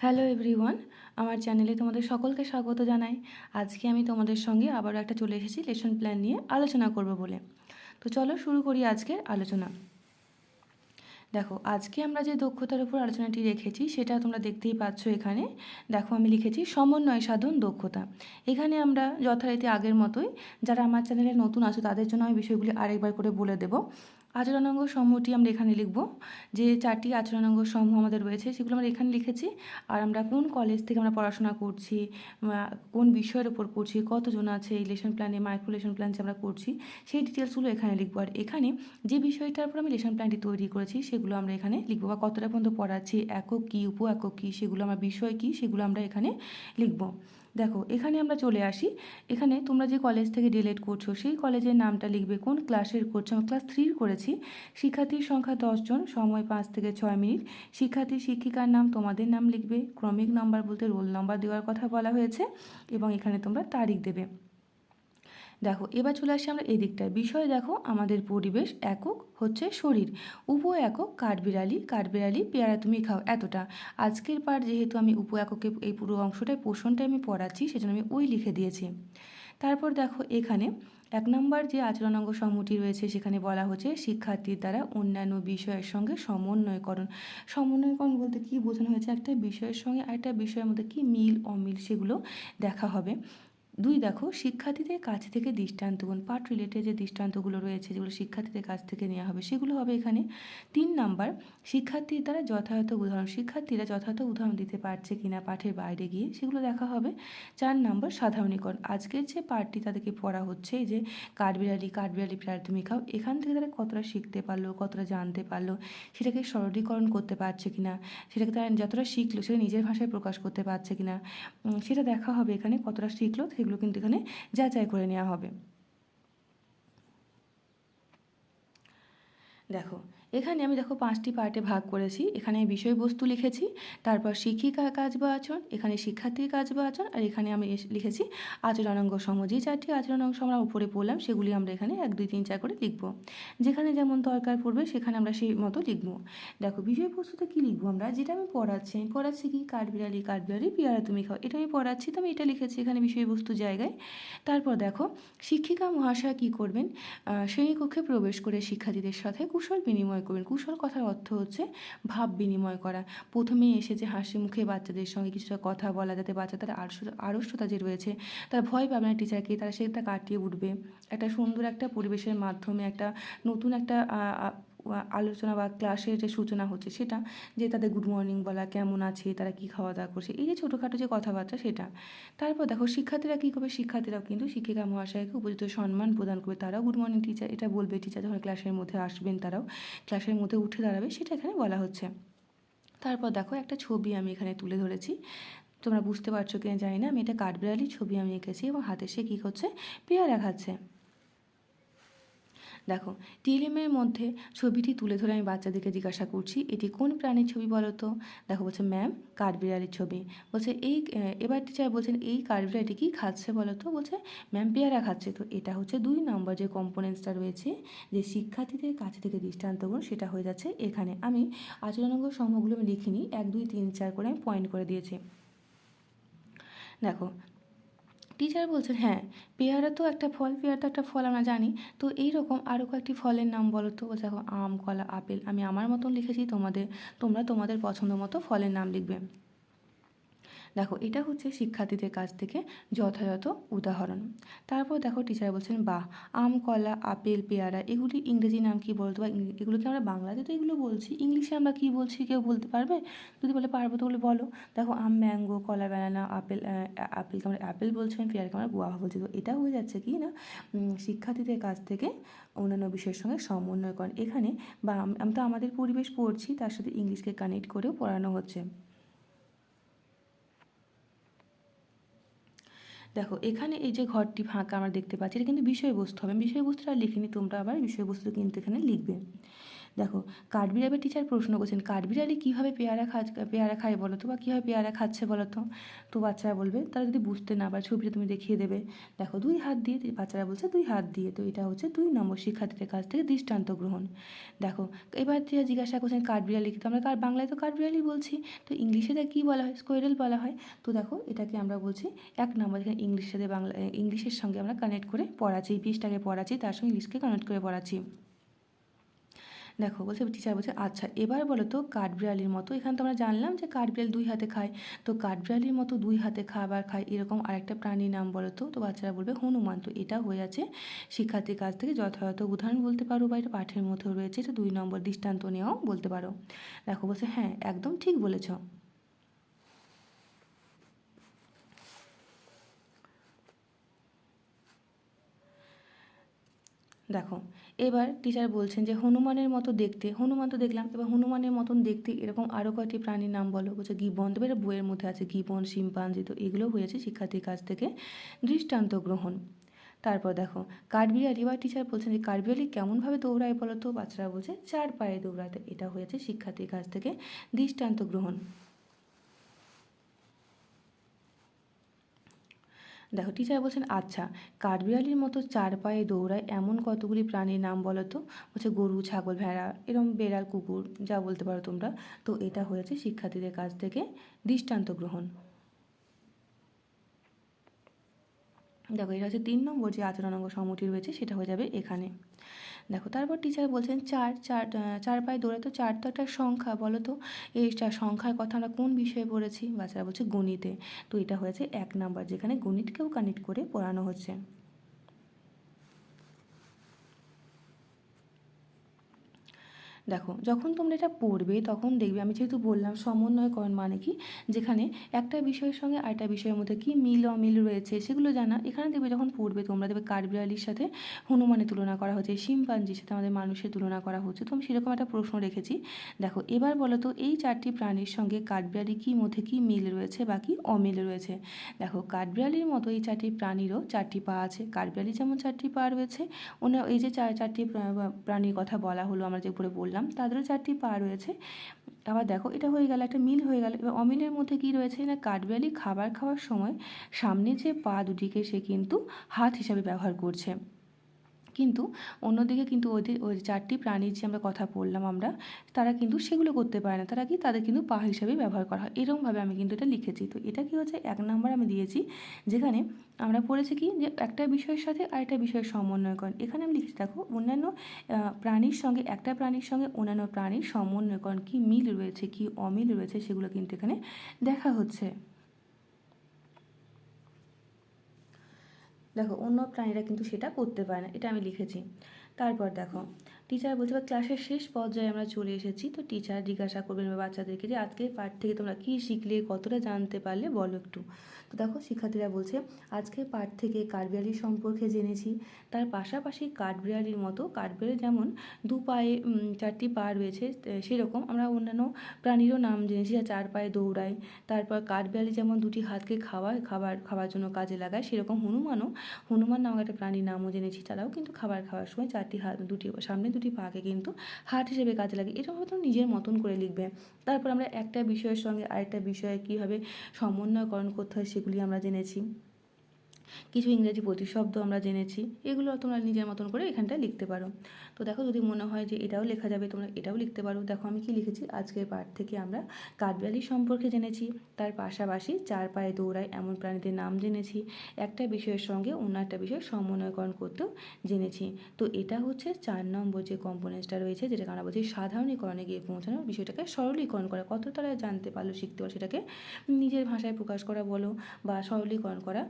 Hello everyone আমার চ্যানেলে তোমাদের সকলকে স্বাগত জানাই। আজকে আমি তোমাদের সঙ্গে আবারও একটা চলে এসেছি লেসন প্ল্যান নিয়ে আলোচনা করব বলে। তো চলো শুরু করি আজকের আলোচনা। দেখো, আজকে আমরা যে দক্ষতার উপর আলোচনাটি রেখেছি, সেটা তোমরা দেখতেই পাচ্ছ এখানে। দেখো, আমি লিখেছি সমন্বয় সাধন দক্ষতা। এখানে আমরা যথারীতি আগের মতোই যারা আমার চ্যানেলে নতুন আছে, তাদের জন্য আমি বিষয়গুলি আরেকবার করে বলে দেবো। আচরণাঙ্গ সমূহটি আমরা এখানে লিখব। যে চারটি আচরণাঙ্গ সমূহ আমাদের রয়েছে, সেগুলো আমরা এখানে লিখেছি। আর আমরা কোন কলেজ থেকে আমরা পড়াশোনা করছি কোন বিষয়ের ওপর করছি কতজন আছে এই লেসন প্ল্যানে মাইক্রো লেশন প্ল্যান যে আমরা করছি, সেই ডিটেলসগুলো এখানে লিখব। আর এখানে যে বিষয়টার উপর আমি লেসন প্ল্যানটি তৈরি করেছি, সেগুলো আমরা এখানে লিখব। বা কতটা পর্যন্ত পড়াচ্ছি, একক কী উপ একক কী, সেগুলো আমার বিষয় কী, সেগুলো আমরা এখানে লিখব। দেখো, এখানে আমরা চলে আসি। এখানে তোমরা যে কলেজ থেকে ডিলেট করছ, সেই কলেজের নামটা লিখবে কোন ক্লাসের করছ। আমি ক্লাস থ্রির করেছি। শিক্ষার্থীর সংখ্যা দশজন সময় পাঁচ থেকে ছয় মিনিট। শিক্ষার্থী, শিক্ষিকার নাম তোমাদের নাম লিখবে। ক্রমিক নাম্বার বলতে রোল নাম্বার দেওয়ার কথা বলা হয়েছে এবং এখানে তোমরা তারিখ দেবে। দেখো, এবার চলে আসি আমরা এই দিকটায় বিষয় দেখো, আমাদের পরিবেশ একক হচ্ছে শরীর। উপ একক কাঠবিড়ালি কাঠবিড়ালি পেয়ারা তুমি খাও এতটা। আজকের পার যেহেতু আমি উপ এককে এই পুরো অংশটায় পোষণটাই আমি পড়াচ্ছি, সেজন্য আমি ওই লিখে দিয়েছি। তারপর দেখো, এখানে এক নম্বর যে আচরণাঙ্গ সমূহটি রয়েছে, সেখানে বলা হচ্ছে শিক্ষার্থীর দ্বারা অন্যান্য বিষয়ের সঙ্গে সমন্বয়করণ। সমন্বয়করণ বলতে কী বোঝানো হয়েছে? একটা বিষয়ের সঙ্গে আরেকটা বিষয়ের মধ্যে কী মিল, অমিল সেগুলো দেখা হবে। দুই দেখো, শিক্ষার্থীদের কাছ থেকে দৃষ্টান্তগুণ পাঠ রিলেটেড যে দৃষ্টান্তগুলো রয়েছে, যেগুলো শিক্ষার্থীদের কাছ থেকে নেওয়া হবে, সেগুলো হবে এখানে। তিন নাম্বার, শিক্ষার্থীর দ্বারা যথাযথ উদাহরণ, শিক্ষার্থীরা যথাযথ উদাহরণ দিতে পারছে কিনা পাঠের বাইরে গিয়ে, সেগুলো দেখা হবে। চার নাম্বার, সাধারণীকরণ, আজকের যে পাঠটি তাদেরকে পড়া হচ্ছে যে কাঠবিড়ালি কাঠবিড়ালি প্রাথমিকাও এখান থেকে তারা কতটা শিখতে পারল, কতটা জানতে পারল, সেটাকে সরলীকরণ করতে পারছে কিনা, সেটাকে তারা যতটা শিখলো, সেটা নিজের ভাষায় প্রকাশ করতে পারছে কিনা সেটা দেখা হবে এখানে কতটা শিখলো, সেগুলো কিন্তু এখানে যাচাই করে নেওয়া হবে। দেখো এখানে আমি দেখো পাঁচটি পার্টে ভাগ করেছি। এখানে বিষয়বস্তু লিখেছি, তারপর শিক্ষিকার কাজ বা আচরণ, এখানে শিক্ষার্থীর কাজ বা আচরণ, আর এখানে আমি লিখেছি আচরণাঙ্গ সম। যে চারটি আচরণ আচরণাঙ্গ আমরা উপরে পড়লাম সেগুলি আমরা এখানে এক, দুই, তিন, চার করে লিখব। যেখানে যেমন দরকার পড়বে, সেখানে আমরা সেই মতো লিখব। দেখো বিষয়বস্তুতে কী লিখব আমরা? যেটা আমি পড়াচ্ছি আমি পড়াচ্ছি কি? কাঠবিড়ালি কাঠবিড়ালি, পিয়ারা তুমি খাও। এটা আমি পড়াচ্ছি, তো আমি এটা লিখেছি এখানে বিষয়বস্তু জায়গায়। তারপর দেখো, শিক্ষিকা মহাশয় কী করবেন? শ্রেণীকক্ষে প্রবেশ করে শিক্ষার্থীদের সাথে কুশল বিনিময় বিনিময় করবেন। কুশল কথার অর্থ হচ্ছে ভাব বিনিময় করা। প্রথমেই এসে যে হাসি মুখে বাচ্চাদের সঙ্গে কিছুটা কথা বলা, যাতে বাচ্চা তার আড়ষ্টতা যে রয়েছে, তারা ভয় পাবে না টিচারকে, তারা সেটা কাটিয়ে উঠবে। একটা সুন্দর একটা পরিবেশের মাধ্যমে একটা নতুন একটা আলোচনা বা ক্লাসের যে সূচনা হচ্ছে সেটা, যে তাদের গুড মর্নিং বলা, কেমন আছে, তারা কী খাওয়া দাওয়া করছে, এই যে ছোটোখাটো যে কথাবার্তা সেটা। তারপর দেখো শিক্ষার্থীরা কী করবে? শিক্ষার্থীরাও কিন্তু শিক্ষিকা মহাশয়কে উপযুক্ত সম্মান প্রদান করবে। তারাও গুড মর্নিং টিচার এটা বলবে টিচার যখন ক্লাসের মধ্যে আসবেন তারাও ক্লাসের মধ্যে উঠে দাঁড়াবে, সেটা এখানে বলা হচ্ছে। তারপর দেখো একটা ছবি আমি এখানে তুলে ধরেছি। তোমরা বুঝতে পারছ কিনা জানি না, আমি এটা কাঠবিড়ালি ছবি আমি এঁকেছি এবং হাতে সে কী করছে? পেয়ারা খাচ্ছে। দেখো, টিএলএমের মধ্যে ছবিটি তুলে ধরে আমি বাচ্চাদেরকে জিজ্ঞাসা করছি, এটি কোন প্রাণীর ছবি বলো তো? দেখো বলছে, ম্যাম, কাঠবিড়ালির ছবি। বলছে, এই এবার টিচার বলছেন, এই কাঠবিড়ালিটি কী খাচ্ছে বলো তো? বলছে, ম্যাম, পেয়ারা খাচ্ছে। তো এটা হচ্ছে দুই নম্বর যে কম্পোনেন্টসটা রয়েছে, যে শিক্ষার্থীদের কাছে থেকে দৃষ্টান্ত দৃষ্টান্তগুলো সেটা হয়ে যাচ্ছে এখানে। আমি আচরণাঙ্গ সমূহগুলো আমি লিখিনি, এক, দুই, তিন, চার করে আমি পয়েন্ট করে দিয়েছি। দেখো টিচার বলছেন হ্যাঁ পেয়ারা তো একটা ফল পেয়ারা তো একটা ফল, আমরা জানি। তো এই রকম আরও কয়েকটি ফলের নাম বলো তো। দেখো, আম, কলা, আপেল, আমি আমার মতন লিখেছি, তোমাদের, তোমরা তোমাদের পছন্দ মতো ফলের নাম লিখবে। দেখো, এটা হচ্ছে শিক্ষার্থীদের কাছ থেকে যথাযথ উদাহরণ। তারপর দেখো টিচার বলছেন, বাহ, আম, কলা, আপেল, পেয়ারা, এগুলি ইংরেজি নাম কি বলতো বা এগুলোকে আমরা বাংলাতে তো এগুলো বলছি, ইংলিশে আমরা কি বলছি কেউ বলতে পারবে? যদি বলে পারব তো বলে। বলো দেখো, আম, ম্যাঙ্গো, কলা, ব্যানানা, আপেল আপেলকে আমরা অ্যাপেল বলছি আমি পেয়ারাকে আমরা গুয়াভা বলছি। তো এটা হয়ে যাচ্ছে কি না শিক্ষার্থীদের কাছ থেকে অন্যান্য বিষয়ের সঙ্গে সমন্বয় করেন। এখানে বা আমি তো আমাদের পরিবেশ পড়ছি, তার সাথে ইংলিশকে কানেক্ট করেও পড়ানো হচ্ছে। দেখো, এখানে এই যে ঘরটি ফাঁকা আমরা দেখতে পাচ্ছি, এটা কিন্তু বিষয়বস্তু হবে। বিষয়বস্তুটা লিখিনি, তোমরা আবার বিষয়বস্তু কিন্তু এখানে লিখবে। দেখো কাঠবিড়ালির টিচার প্রশ্ন করছেন, কাঠবিড়ালি কীভাবে পেয়ারা খা, পেয়ারা খায় বলো তো বা কীভাবে পেয়ারা খাচ্ছে বলো তো? তো বাচ্চারা বলবে, তারা যদি বুঝতে না পারে, ছবিটা তুমি দেখিয়ে দেবে। দেখো, দুই হাত দিয়ে বাচ্চারা বলছে দুই হাত দিয়ে, তো এটা হচ্ছে দুই নম্বর শিক্ষার্থীদের কাছ থেকে দৃষ্টান্ত গ্রহণ। দেখো, এবার টিচার জিজ্ঞাসা করছেন, কাঠবিড়ালি তো আমরা কার, বাংলায় তো কাঠবিড়ালি বলছি, তো ইংলিশে তা কী বলা হয়? স্কোয়েরেল বলা হয়। তো দেখো, এটাকে আমরা বলছি এক নম্বর এখানে ইংলিশের সাথে বাংলা, ইংলিশের সঙ্গে আমরা কানেক্ট করে পড়াচ্ছি পিসটাকে পড়াচ্ছি, তার সঙ্গে ইংলিশকে কানেক্ট করে পড়াচ্ছি। দেখো, বলছে টিচার বলছে আচ্ছা এবার বলো তো কাঠবিড়ালির মতো। এখানে তো আমরা জানলাম যে কাঠবিড়াল দুই হাতে খায়। তো কাঠবিড়ালির মতো দুই হাতে খাবার খায়, এরকম আরেকটা প্রাণীর নাম বলো তো? তো বাচ্চারা বলবে হনুমান। তো এটা হয়ে আছে শিক্ষার্থীর কাছ থেকে যথাযথ উদাহরণ বলতে পারো বা এটা পাঠের মধ্যেও রয়েছে। এটা দুই নম্বর দৃষ্টান্ত নেওয়াও বলতে পারো। দেখো বলছে হ্যাঁ একদম ঠিক বলেছ। দেখো, এবার টিচার বলছেন যে, হনুমানের মতো দেখতে, হনুমান তো দেখলাম, এবার হনুমানের মতন দেখতে এরকম আরও কয়েকটি প্রাণীর নাম বলো? বলছে, গিবন তবে এটা বইয়ের মধ্যে আছে, গিবন, শিম্পাঞ্জি, তো এগুলো হয়েছে শিক্ষার্থীর কাছ থেকে দৃষ্টান্ত গ্রহণ। তারপর দেখো, কাঠবিড়ালি বা টিচার বলছেন যে, কাঠবিড়ালি কেমনভাবে দৌড়ায় বলো তো? বাচ্চারা বলছে, চার পায়ে দৌড়াতে। এটা হয়েছে শিক্ষার্থীর কাছ থেকে দৃষ্টান্ত গ্রহণ। দেখো টিচার বলছেন আচ্ছা কাঠবিড়ালির মতো চার পায়ে দৌড়ায় এমন কতগুলি প্রাণীর নাম বলো তো? হচ্ছে গরু, ছাগল, ভেড়া, এরম বেড়াল, কুকুর, যা বলতে পারো তোমরা। তো এটা হয়েছে শিক্ষার্থীদের কাছ থেকে দৃষ্টান্ত গ্রহণ। দেখো, এটা হচ্ছে তিন নম্বর যে আচরণাঙ্গ সমটি রয়েছে, সেটা হয়ে যাবে এখানে। দেখো, তারপর টিচার বলছেন, চার চার চার পায়ে দৌড়ে তো চার তো একটা সংখ্যা, বলো তো, এই সংখ্যার কথা আমরা কোন বিষয়ে পড়েছি? বাচ্চারা বলছে, গণিতে। তো এটা হয়েছে এক নাম্বার, যেখানে গণিতকেও কানেক্ট করে পড়ানো হচ্ছে। দেখো, যখন তোমরা এটা পড়বে, তখন দেখবে, আমি যেহেতু বললাম সমন্বয়করণ মানে কি? যেখানে একটা বিষয়ের সঙ্গে আরেকটা বিষয়ের মধ্যে কি মিল, অমিল রয়েছে, সেগুলো জানা। এখানে দেখবে যখন পড়বে, তোমরা দেখবে কাঠবিড়ালির সাথে হনুমানের তুলনা করা হচ্ছে, শিম্পাঞ্জির সাথে আমাদের মানুষের তুলনা করা হচ্ছে। তো আমি সেরকম একটা প্রশ্ন রেখেছি। দেখো, এবার বলো তো, এই চারটি প্রাণীর সঙ্গে কাঠবিড়ালি কী মধ্যে কী মিল রয়েছে বা কী অমিল রয়েছে? দেখো কাঠবিড়ালির মতো এই চারটি প্রাণীরও চারটি পা আছে। কাঠবিড়ালি যেমন চারটি পা রয়েছে, অন্য এই যে চার চারটি প্রাণীর কথা বলা হলো, আমরা যে উপরে বললাম বললাম, তাদেরও চারটি পা রয়েছে। আবার দেখো, এটা হয়ে গেল, একটা মিল হয়ে গেল। এবার অমিলের মধ্যে কি রয়েছে না, কাঠবিড়ালি খাবার খাওয়ার সময় সামনে যে পা দুটিকে সে কিন্তু হাত হিসাবে ব্যবহার করছে। কিন্তু অন্যদিকে কিন্তু ওদের ওই চারটি প্রাণীর যে আমরা কথা বললাম আমরা, তারা কিন্তু সেগুলো করতে পারে না। তারা কি তাদের কিন্তু পা হিসাবে ব্যবহার করা হয়। এরকমভাবে আমি কিন্তু এটা লিখেছি। তো এটা কি হচ্ছে? এক নম্বর আমি দিয়েছি, যেখানে আমরা পড়েছি কি যে, একটা বিষয়ের সাথে আরেকটা বিষয়ের সমন্বয় করেন। এখানে আমি লিখেছি, দেখো, অন্যান্য প্রাণীর সঙ্গে, একটা প্রাণীর সঙ্গে অন্যান্য প্রাণীর সমন্বয় সমন্বয়করণ কী মিল রয়েছে, কী অমিল রয়েছে সেগুলো কিন্তু এখানে দেখা হচ্ছে। দেখো অন্য প্রাণীরা কিন্তু সেটা করতে পারে না এটা আমি লিখেছি। তারপর দেখো টিচার বলছে বা ক্লাসের শেষ পর্যায়ে আমরা চলে এসেছি। তো টিচার জিজ্ঞাসা করবেন বা বাচ্চাদেরকে যে আজকের পাঠ থেকে তোমরা কী শিখলে, কতটা জানতে পারলে বলো একটু। তো দেখো, শিক্ষার্থীরা বলছে, আজকের পাঠ থেকে কাঠবিড়ালি সম্পর্কে জেনেছি। তার পাশাপাশি কাঠবিড়ালির মতো, কাঠবিড়ালি যেমন দু পায়ে চারটি পা রয়েছে সেরকম আমরা অন্যান্য প্রাণীরও নাম জেনেছি, যা চার পায়ে দৌড়ায়। তারপর কাঠবিড়ালি যেমন দুটি হাতকে খাওয়ায়, খাবার খাওয়ার জন্য কাজে লাগায়, সেরকম হনুমানও, হনুমান নামক একটা প্রাণীর নামও জেনেছি। তারাও কিন্তু খাবার খাওয়ার সময় চারটি হাত, দুটি সামনে দুটি পাকে কিন্তু হার্ট হিসেবে কাজে লাগে। এরকমভাবে হয়তো নিজের মতন করে লিখবে। তারপর আমরা একটা বিষয়ের সঙ্গে আরেকটা বিষয়ে কীভাবে সমন্বয়করণ করতে হয় সেগুলি আমরা জেনেছি। কিছু ইংরেজি প্রতিশব্দ আমরা জেনেছি, এগুলো তোমরা নিজের মতন করে এখানটায় লিখতে পারো। তো দেখো যদি মনে হয় যে এটাও লেখা যাবে, তোমরা এটাও লিখতে পারো। দেখো আমি কি লিখেছি? আজকের পাঠ থেকে আমরা কাঠবিড়ালি সম্পর্কে জেনেছি, তার পাশাপাশি চার পায়ে দৌড়ায় এমন প্রাণীদের নাম জেনেছি, একটা বিষয়ের সঙ্গে অন্য একটা বিষয় সমন্বয়করণ করতেও জেনেছি। তো এটা হচ্ছে চার নম্বর যে কম্পোনেন্টসটা রয়েছে, যেটাকে আমরা বলছি সাধারণীকরণে গিয়ে পৌঁছানো বিষয়টাকে সরলীকরণ করা। কত তারা জানতে পারল, শিখতে পারল, সেটাকে নিজের ভাষায় প্রকাশ করা বলো বা সরলীকরণ করা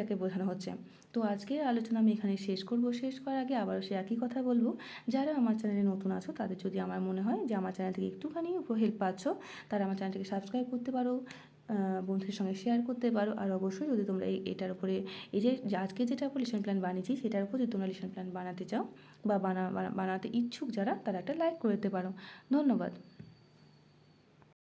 সেটাকে বোঝানো হচ্ছে। তো আজকের আলোচনা আমি এখানে শেষ করব। শেষ করার আগে আবারও সে একই কথা বলব। যারা আমার চ্যানেলে নতুন আছো, তাদের যদি আমার মনে হয় যে আমার চ্যানেল থেকে একটুখানি হেল্প পাচ্ছ, তারা আমার চ্যানেলটিকে সাবস্ক্রাইব করতে পারো বন্ধুদের সঙ্গে শেয়ার করতে পারো। আর অবশ্যই যদি তোমরা এটার উপরে, এই যে আজকে যেটা উপর লেসন প্ল্যান বানিয়েছি, সেটার উপর যদি তোমরা লেসন প্ল্যান বানাতে চাও বা বানা বানাতে ইচ্ছুক যারা, তারা একটা লাইক করে দিতে পারো। ধন্যবাদ।